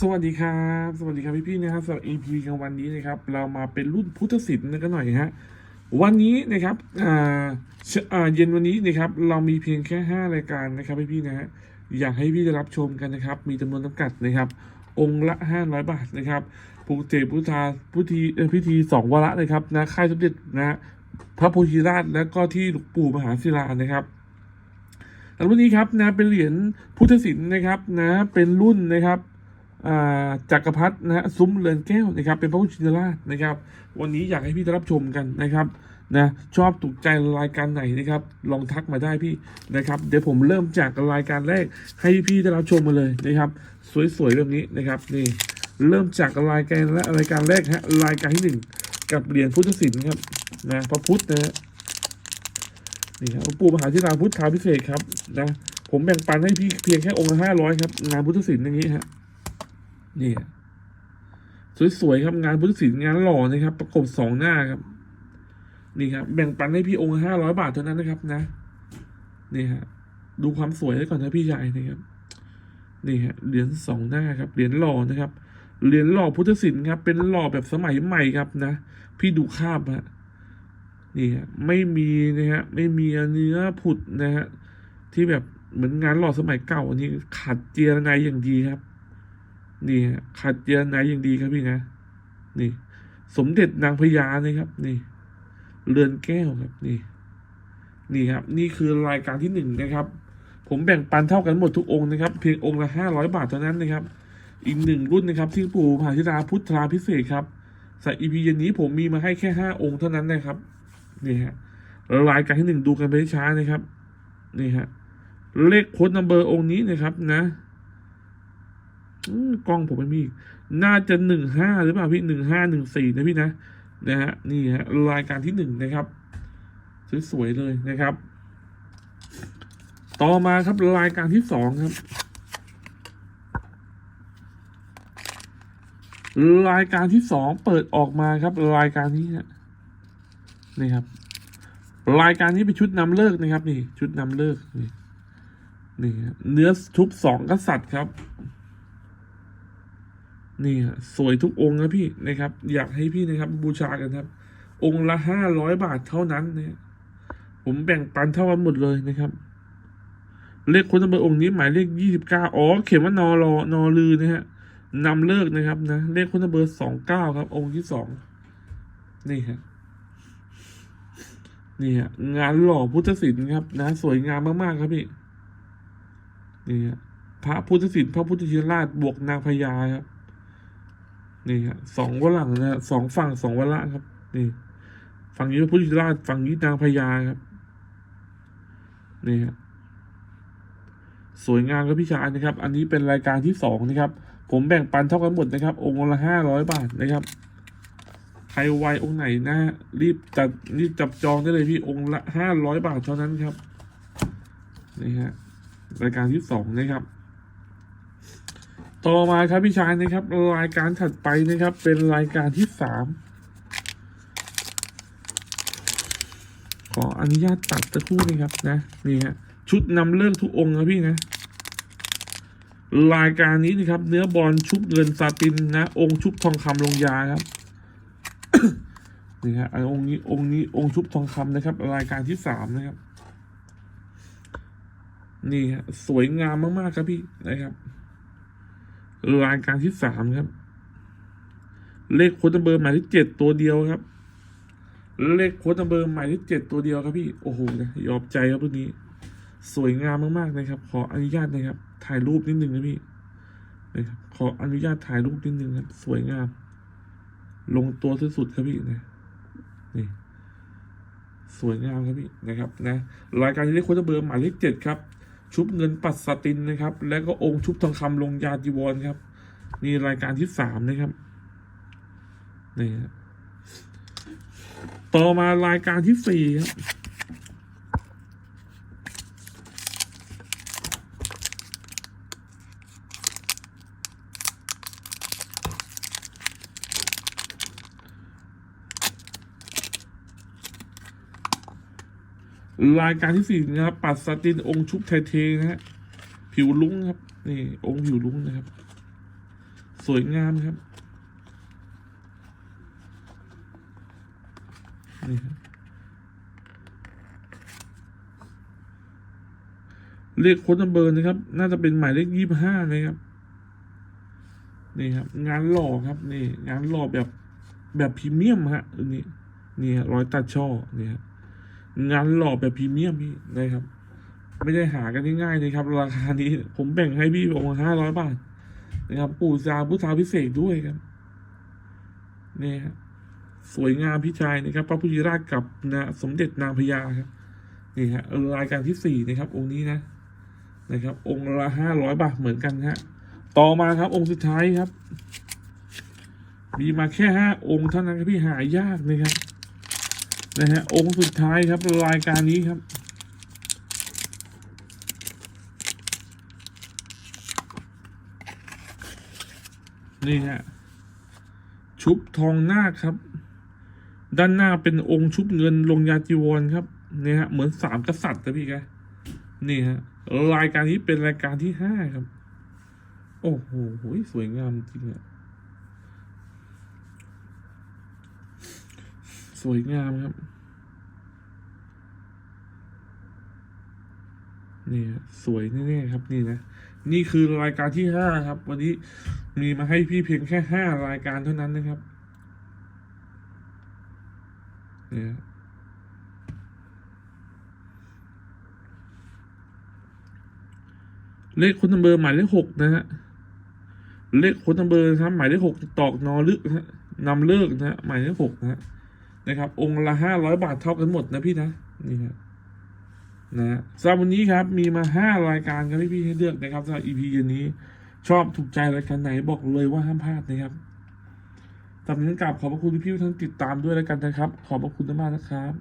สวัสดีครับ สวัสดีครับพี่ๆนะครับสำหรับ EP กลางวันนี้นะครับ เรามาเป็นรุ่นพุทธศิลป์กันหน่อยฮะวันนี้นะครับเย็นวันนี้นะครับ เรามีเพียงแค่ 5 รายการนะครับพี่ๆนะฮะอยากให้พี่ได้รับชมกันนะครับ มีจำนวนจำกัดนะครับ องค์ละ 500 บาทนะครับปกติพุทธาพุทธีพิธีสองวาระนะครับนะค่ายสมเด็จนะพระโพธิราชและก็ที่หลวงปู่มหาศิลานะครับแล้ววันนี้ครับนะเป็นเหรียญพุทธศิลป์นะครับนะเป็นรุ่นนะครับ จักรพรรดินะฮะซุ้มเรือนแก้วนะครับ เป็นพระพุทธชินราชนะครับ วันนี้อยากให้พี่ได้รับชมกันนะครับนะชอบถูกใจรายการไหนนะครับ ลองทักมาได้พี่นะครับ เดี๋ยวผมเริ่มจากรายการแรกให้พี่ได้รับชมมาเลยนะครับ สวยๆแบบนี้นะครับนี่เริ่มจากรายการและรายการแรกฮะรายการที่หนึ่งกับเหรียญพุทธศิลป์ครับนะพระพุทธนะนี่ครับปู่มหาธิราพุทธาพิเศษครับนะผมแบ่งปันให้พี่เพียงแค่องค์ละห้าร้อยครับงานพุทธศิลป์อย่างนี้ฮะ นี่สวยๆครับงานพุทธศิลป์งานหล่อนะครับ ประกบสองหน้าครับ นี่ครับ แบ่งปันให้พี่องค์ห้าร้อยบาทเท่านั้นนะครับ นะ นี่ฮะ ดูความสวยไว้ก่อนนะพี่ชายนะครับ นี่ฮะเหรียญสองหน้าครับเหรียญหล่อนะครับเหรียญหล่อพุทธศิลป์ครับ เป็นหล่อแบบสมัยใหม่ครับนะ พี่ดูคาบฮะนี่ฮะไม่มีนะฮะไม่มีเนื้อผุดนะฮะที่แบบเหมือนงานหล่อสมัยเก่าอันนี้ขัดเจียรไนอย่างดีครับ นี่ขัดเจียร์ไนย่างดีครับพี่นะ นี่ สมเด็จนางพญานะครับ นี่ เรือนแก้วครับ นี่ นี่ครับ นี่คือรายการที่หนึ่งนะครับ ผมแบ่งปันเท่ากันหมดทุกองค์นะครับ เพียงองค์ละห้าร้อยบาทเท่านั้นนะครับ อีกหนึ่งรุ่นนะครับ ที่ปู่มหาธิดาพุทธาพิเศษครับสายอีพีเย็นนี้ผมมีมาให้แค่ห้าองค์เท่านั้นนะครับ นี่ฮะรายการที่หนึ่งดูกันไปช้านะครับ นี่ฮะเลขโค้ดนัมเบอร์องค์นี้นะครับนะ กล้องผมไม่มี น่าจะหนึ่งห้าหรือเปล่าพี่หนึ่งห้าหนึ่งสี่นะพี่นะ นะฮะ นี่ฮะ รายการที่หนึ่งนะครับ สวยๆเลยนะครับ ต่อมาครับรายการที่สองครับ รายการที่สองเปิดออกมาครับ รายการนี้ฮะนี่ครับ รายการนี้เป็นชุดนำเลิกนะครับ นี่ ชุดนำเลิกนี่นี่เนื้อทุบสองกษัตริย์ครับ นี่ฮะสวยทุกองค์นะพี่นะครับ อยากให้พี่นะครับ บูชากันครับ องค์ละห้าร้อยบาทเท่านั้นนะผมแบ่งปันเท่ากันหมดเลยนะครับ เลขคนนำเบอร์องค์นี้หมายเลขยี่สิบเก้าอ๋อเขียนว่านอรอนอลือนะฮะนำเลิกนะครับนะเลขคนนำเบอร์สองเก้าครับ องค์ที่สองนี่ฮะนี่ฮะงานหล่อพุทธศิลป์ครับ นะ สวยงามมากๆครับพี่นี่ฮะพระพุทธศิลป์พระพุทธชินราชบวกนางพญาครับ นี่ฮะสองวลังนะสองฝั่งสองวละครับ นี่ ฝั่งนี้พระพุทธิราชฝั่งนี้นางพญาครับ นี่ฮะสวยงามครับพี่ชายนะครับ อันนี้เป็นรายการที่สองนะครับ ผมแบ่งปันเท่ากันหมดนะครับ องค์ละห้าร้อยบาทนะครับใครไวองค์ไหนนะฮะรีบจัดรีบจับจองได้เลยพี่องค์ละห้าร้อยบาทเท่านั้นครับนี่ฮะรายการที่สองนะครับ ต่อมาครับพี่ชายนะครับรายการถัดไปนะครับ เป็นรายการที่สามขออนุญาตตัดตะคู่นะครับนะนี่ฮะชุดนำเลิกทุกองค์นะพี่นะ รายการนี้นะครับ เนื้อบอลชุบเงินซาตินนะองค์ชุบทองคำลงยาครับนี่ฮะอันองค์นี้องค์นี้องค์ชุบทองคำนะครับ รายการที่สามนะครับ นี่ฮะสวยงามมากๆครับพี่นะครับ รายการที่สามครับ เลขโค้ดนัเบอร์หมายเลขเจ็ดตัวเดียวครับ เลขโค้ดนัเบอร์หมายเลขเจ็ดตัวเดียวครับพี่โอ้โหนะยอมใจครับรุ่นนี้ สวยงามมากๆนะครับ ขออนุญาตนะครับ ถ่ายรูปนิดนึงนะพี่นะครับขออนุญาตถ่ายรูปนิดนึงครับ สวยงาม ลงตัวสุดๆครับพี่นะนี่สวยงามครับพี่นะครับ นะ รายการที่เรียกโค้ดเบอร์หมายเลขเจ็ดครับ ชุบเงินปัดสตินนะครับ แล้วก็องค์ชุบทองคำลงยาจีวรครับ นี่รายการที่สามนะครับนี่ฮะต่อมารายการที่สี่ครับ รายการที่สี่นะครับ ปัดสตินองค์ชุบไทเทนะฮะผิวลุ้งครับ นี่ องค์ผิวลุ้งนะครับ สวยงามครับนี่ครับเลขโค้ดนัมเบอร์นะครับ น่าจะเป็นหมายเลขยี่บห้านะครับ นี่ครับ งานหล่อครับ นี่ งานหล่อแบบแบบพรีเมียมฮะอันนี้นี่ฮะร้อยตัดช่อนี่ฮะ งานหล่อแบบพรีเมียมพี่นะครับ ไม่ได้หากันง่ายๆเลยครับ ราคานี้ผมแบ่งให้พี่ประมาณห้าร้อยบาทนะครับ ปู่ซาพุทธาพิเศษด้วยครับนี่ฮะสวยงามพี่ชายนะครับ พระพุทธราชกับนะสมเด็จนางพญาครับนี่ฮะรายการที่สี่นะครับ องค์นี้นะนะครับ องค์ละห้าร้อยบาทเหมือนกันฮะต่อมาครับ องค์สุดท้ายครับ มีมาแค่ห้าองค์เท่านั้นครับพี่หายากนะครับ นะฮะองค์สุดท้ายครับรายการนี้ครับ นี่ฮะชุบทองหน้าครับ ด้านหน้าเป็นองค์ชุบเงินลงยาจีวรครับนี่ฮะเหมือนสามกษัตริย์นะพี่แกนี่ฮะรายการนี้เป็นรายการที่ห้าครับ โอ้โหสวยงามจริงอะ สวยงามครับนี่สวยแน่ๆครับนี่นะ นี่คือรายการที่ห้าครับ วันนี้มีมาให้พี่เพียงแค่ห้ารายการเท่านั้นนะครับเนี่ยเลขคนนัมเบอร์หมายเลขหกนะฮะเลขคนนัมเบอร์ครับหมายเลขหกตอกนอลึกนะฮะนำเลิกนะฮะหมายเลขหกนะฮะ นะครับ องค์ละห้าร้อยบาทเท่ากันหมดนะพี่นะนี่ครับนะสำหรับวันนี้ครับมีมาห้ารายการครับพี่พี่ให้เลือกนะครับสำหรับ EP เย็นนี้ ชอบถูกใจรายการไหนบอกเลยว่าห้ามพลาดนะครับสำหรับนี้กราบขอบพระคุณที่พี่ท่านติดตามด้วยแล้วกันนะครับ ขอบพระคุณมากนะครับ